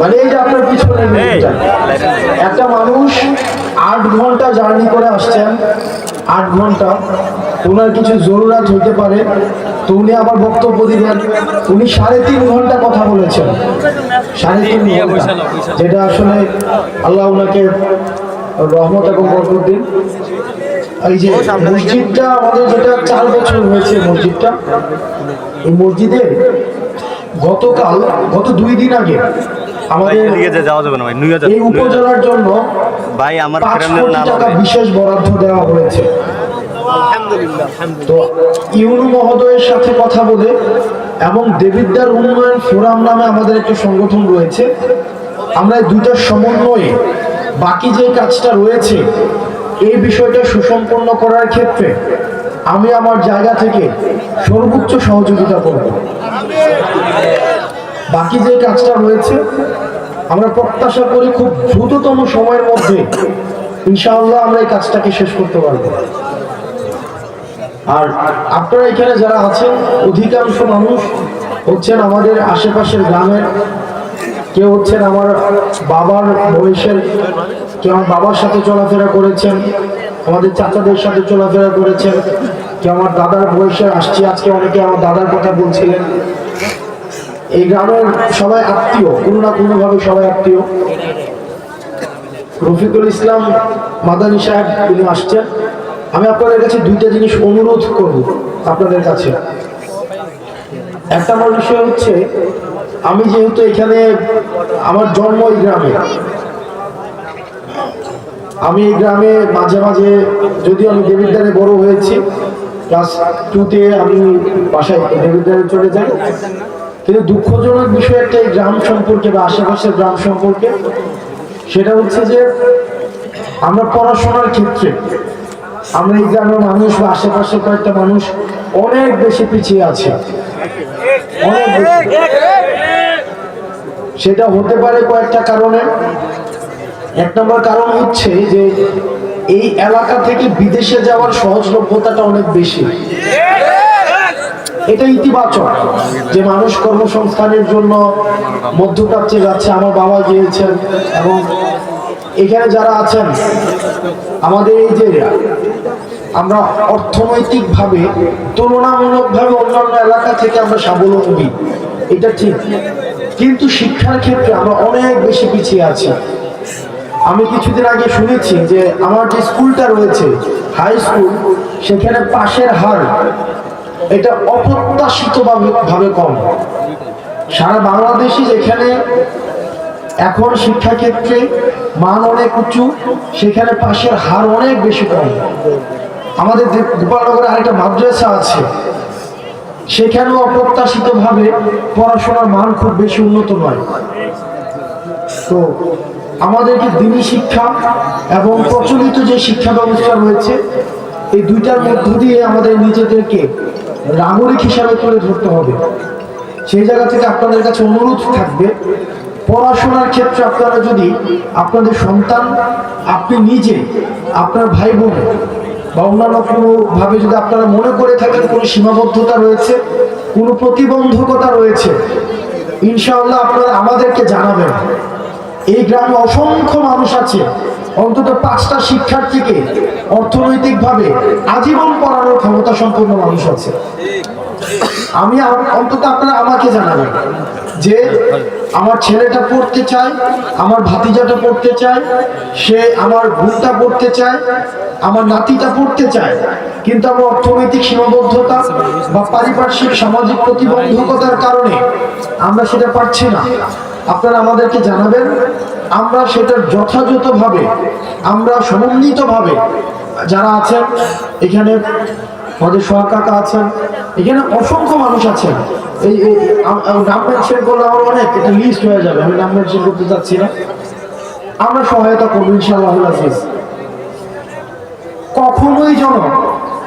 মানে এই যে আপনার পিছনে একটা মানুষ আট ঘণ্টা জার্নি করে আসছেন আট ঘণ্টা। ওনার কিছু জরুরাত হইতে পারে তো উনি আবার বক্তব্য দিবেন। উনি সাড়ে তিন ঘণ্টা কথা বলেছেন। সাড়ে তিন ঘণ্টা। যেটা আসলে আল্লাহ ওনাকে রহমত এবং বরকত দিন। এই যে মসজিদটা আমাদের যেটা চার বছর হয়েছে মসজিদটা। এই মসজিদে গতকাল গত দুই দিন আগে আমাদের যাওয়া যাবে না ভাই এই উপজেলার জন্য ভাই আমার টাকা বিশেষ বরাদ্দ দেওয়া হয়েছে। তো ইউনু মহোদয়ের সাথে কথা বলে এবং দেবিদ্যার উন্নয়ন ফোরাম নামে আমাদের একটা সংগঠন রয়েছে। আমরা এই দুইটার সমন্বয়ে বাকি যে কাজটা রয়েছে এই বিষয়টা সুসম্পন্ন করার ক্ষেত্রে আমি আমার জায়গা থেকে সর্বোচ্চ সহযোগিতা করব। বাকি যে কাজটা রয়েছে, আমরা প্রত্যাশা করি খুব দ্রুততম সময়ের মধ্যে, ইনশাআল্লাহ আমরা এই কাজটাকে শেষ করতে পারব। আর আপনারা এখানে যারা আছেন, অধিকাংশ মানুষ হচ্ছেন আমাদের আশেপাশের গ্রামের, কেউ হচ্ছেন আমার বাবার বয়সের, কেউ আমার বাবার সাথে চলাফেরা করেছেন, আমাদের চাচাদের সাথে চলাফেরা করেছেন কেউ আমার দাদার বয়সে আসছি, আজকে অনেকে আমার দাদার কথা বলছিলেন। এই গ্রামের সবাই আত্মীয়, কোনো না কোনো ভাবে সবাই আত্মীয়। রফিকুল ইসলাম মাদানী সাহেব, তিনি আসছেন। আমি আপনাদের কাছে দুইটা জিনিস অনুরোধ করব আপনাদের কাছে। একটা আমার বিষয় হচ্ছে, আমি যেহেতু এখানে আমার জন্ম এই গ্রামে, আমি এই গ্রামে মাঝে মাঝে, যদিও আমি দেবিদ্বারে বড় হয়েছি ক্লাস টুতে আমি বাসায় দেবিদ্বারে চলে যাই। কিন্তু দুঃখজনক বিষয় একটা গ্রাম সম্পর্কে বা আশেপাশের গ্রাম সম্পর্কে, সেটা হচ্ছে যে আমরা পড়াশোনার ক্ষেত্রে আমরা এই গ্রামের মানুষ বা আশেপাশে কয়েকটা মানুষ অনেক বেশি পিছিয়ে আছে। সেটা হতে পারে কয়েকটা কারণে। এক নম্বর কারণ হচ্ছে যে এই এলাকা থেকে বিদেশে যাওয়ার সহজলভ্যতাটা অনেক বেশি। এটা ইতিবাচক যে মানুষ কর্মসংস্থানের জন্য মধ্যপ্রাচ্যে যাচ্ছে, আমার বাবা গিয়েছেন এবং এখানে যারা আছেন, আমাদের এই যে আমরা অর্থনৈতিকভাবে, তুলনামূলকভাবে অন্যান্য এলাকা থেকে আমরা স্বাবলম্বী, এটা ঠিক। কিন্তু শিক্ষার ক্ষেত্রে আমরা অনেক বেশি পিছিয়ে আছি। আমি কিছুদিন আগে শুনেছি যে আমার যে স্কুলটা রয়েছে হাই স্কুল সেখানে পাশের হার, এটা অপ্রত্যাশিত ভাবে কম। সারা বাংলাদেশে যেখানে এখন শিক্ষাক্ষেত্রে মান অনেক উঁচু, সেখানে পাশের হার অনেক বেশি কম। আমাদের গোপালনগরে আরেকটা মাদ্রাসা আছে, সেখানেও অপ্রত্যাশিতভাবে পড়াশোনার মান খুব বেশি উন্নত নয়। তো আমাদেরকে দিনী শিক্ষা এবং প্রচলিত যে শিক্ষা ব্যবস্থা রয়েছে, এই দুইটার মধ্য দিয়ে আমাদের নিজেদেরকে নাগরিক হিসাবে তুলে ধরতে হবে। সেই জায়গা থেকে আপনাদের কাছে অনুরোধ থাকবে, পড়াশোনার ক্ষেত্রে আপনারা যদি আপনাদের সন্তান, আপনি নিজে, আপনার ভাই বোন বা অন্যান্য কোনোভাবে যদি আপনারা মনে করে থাকেন কোনো সীমাবদ্ধতা রয়েছে, কোনো প্রতিবন্ধকতা রয়েছে, ইনশাআল্লাহ আপনারা আমাদেরকে জানাবেন। এই গ্রামে অসংখ্য মানুষ আছে। অন্তত পাঁচটা শিক্ষার্থীকে অর্থনৈতিকভাবে আজীবন পড়ানোর ক্ষমতা সম্পন্ন মানুষ আছে। আমি অন্তত আপনারা আমাকে জানাবেন যে আমার ছেলেটা পড়তে চায়, আমার ভাতিজাটা পড়তে চায়, সে আমার বোনটা পড়তে চায়, আমার নাতিটা পড়তে চায়, কিন্তু আমার অর্থনৈতিক সীমাবদ্ধতা বা পারিপার্শ্বিক সামাজিক প্রতিবন্ধকতার কারণে আমরা সেটা পারছি না। আপনারা আমাদেরকে জানাবেন, আমরা সেটার যথাযথভাবে, আমরা সমন্বিতভাবে যারা আছেন, এখানে আমাদের সহকাকা আছেন, এখানে অসংখ্য মানুষ আছেন। এই নাম মেনশন করলে আমার অনেক, এটা লিস্ট হয়ে যাবে, আমি নাম মেনশন করতে চাচ্ছি না। আমরা সহায়তা করব, ইনশাআল্লাহ হাফিজ। কখনোই যেন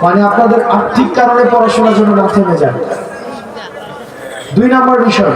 মানে আপনাদের আর্থিক কারণে পড়াশোনার জন্য না থেমে যায়। দুই নাম্বার বিষয়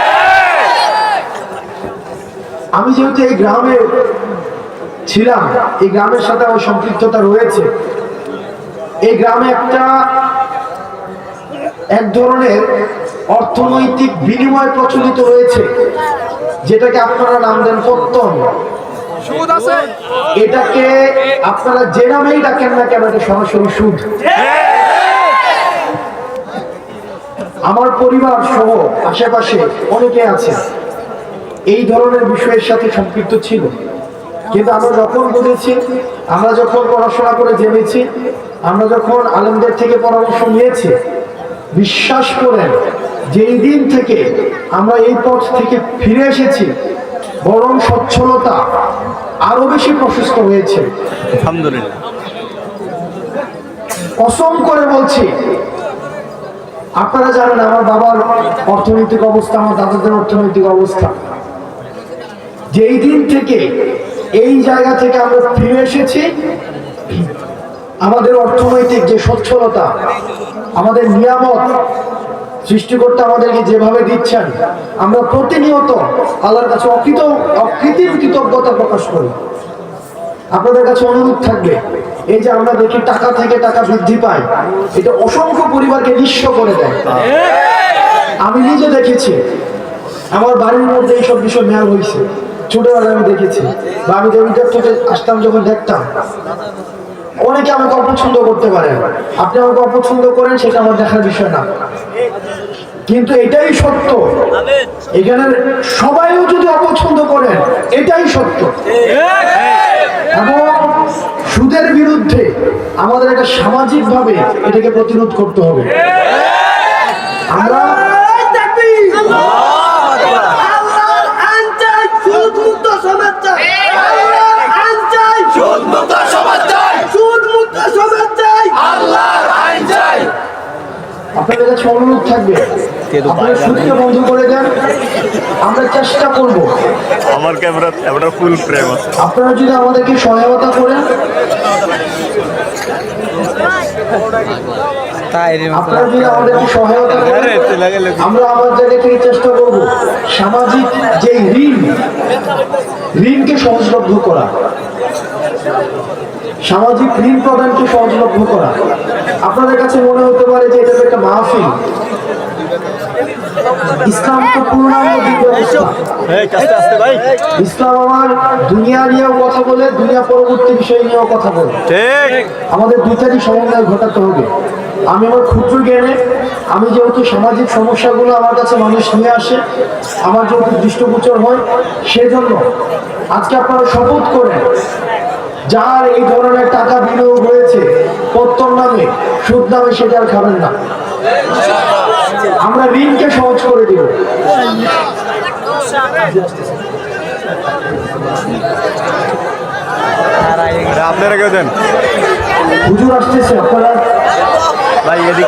আমি যেহেতু এই গ্রামে ছিলাম এই গ্রামের সাথে আমার সম্পৃক্ততা রয়েছে। এই গ্রামে একটা এক ধরনের অর্থনৈতিক বিনিময় প্রচলিত রয়েছে যেটাকে আপনারা নাম দেন পত্তন এটাকে আপনারা যে নামেই ডাকেন না কেন এটা সরাসরি সুদ। আমার পরিবার সহ আশেপাশে অনেকে আছে। এই ধরনের বিষয়ের সাথে সম্পৃক্ত ছিল। কিন্তু আমরা যখন বুঝেছি আমরা যখন পড়াশোনা করে জেনেছি আমরা যখন আলেমদের থেকে পরামর্শ নিয়েছি বিশ্বাস করেন যেই দিন থেকে আমরা এই পথ থেকে ফিরে এসেছি বরং সচ্ছলতা আরও বেশি প্রশস্ত হয়েছে। আলহামদুলিল্লাহ। কসম করে বলছি আপনারা জানেন আমার বাবার অর্থনৈতিক অবস্থা আমার দাদাদের অর্থনৈতিক অবস্থা। যেই দিন থেকে এই জায়গা থেকে আমরা ফিরে এসেছি, আমাদের অর্থনৈতিক যে সচ্ছলতা, আমাদের নিয়ামত সৃষ্টিকর্তা আমাদেরকে যেভাবে দিচ্ছেন, আমরা প্রতিনিয়ত আল্লাহর কাছে অকৃত অকৃতির কৃতজ্ঞতা প্রকাশ করি। আপনাদের কাছে অনুরোধ থাকবে, এই যে আমরা দেখি টাকা থেকে টাকা বৃদ্ধি পায়, এটা অসংখ্য পরিবারকে নিঃস্ব করে দেয়। আমি নিজে দেখেছি, আমার বাড়ির মধ্যে এইসব বিষয় মেয়াল হয়েছে। ছোটবেলায় আমি দেখেছি। বা আমি দেবীদের থেকে আসতাম, যখন দেখতাম, অনেকে আমাকে অপছন্দ করতে পারেন আপনি আমাকে অপছন্দ করেন, সেটা আমার দেখার বিষয় না। কিন্তু এটাই সত্য। এখানে সবাইও যদি অপছন্দ করেন, এটাই সত্য। এবং সুদের বিরুদ্ধে আমাদের একটা সামাজিকভাবে এটাকে প্রতিরোধ করতে হবে। আমরা আপনাদের কাছে অনুরোধ থাকবে। আপনারা সুদকে বন্ধ করে দেন। আমরা চেষ্টা করব। আমার ক্যামেরা ক্যামেরা ফুল ফ্রেম আছে। আপনারা যদি আমাদেরকে সহায়তা করেন। আপনারা যদি আমাদেরকে সহায়তা করেন আমরা আমার জায়গা থেকে চেষ্টা করব সামাজিক যে ঋণ ঋণকে সহজলভ্য করা। সামাজিক ঋণ প্রদানকে সহজলভ্য করা। আপনাদের কাছে মনে হতে পারে যে এটা একটা মাহফিল। ইসলাম তো পূর্ণাঙ্গ ইসলাম আমার দুনিয়া নিয়েও কথা বলে দুনিয়া পরবর্তী বিষয় নিয়েও কথা বলে। আমাদের দুইটারই সমন্বয় ঘটাতে হবে। আমি আমার ক্ষুদ্র জ্ঞানে আমি যেহেতু সামাজিক সমস্যাগুলো আমার কাছে মানুষ নিয়ে আসে আমার যেহেতু দৃষ্টগোচর হয় সেজন্য আজকে আপনারা শপথ করেন যার এই ধরনের টাকা বিনিয়োগ হয়েছে প্রত্যর নামে সুদ নামে সেটা আর খাবেন না। আমরা ঋণকে সহজ করে দিব। আপনারা কেউ দেন? হুজুর আসতেছে আপনারা? ভাই এদিক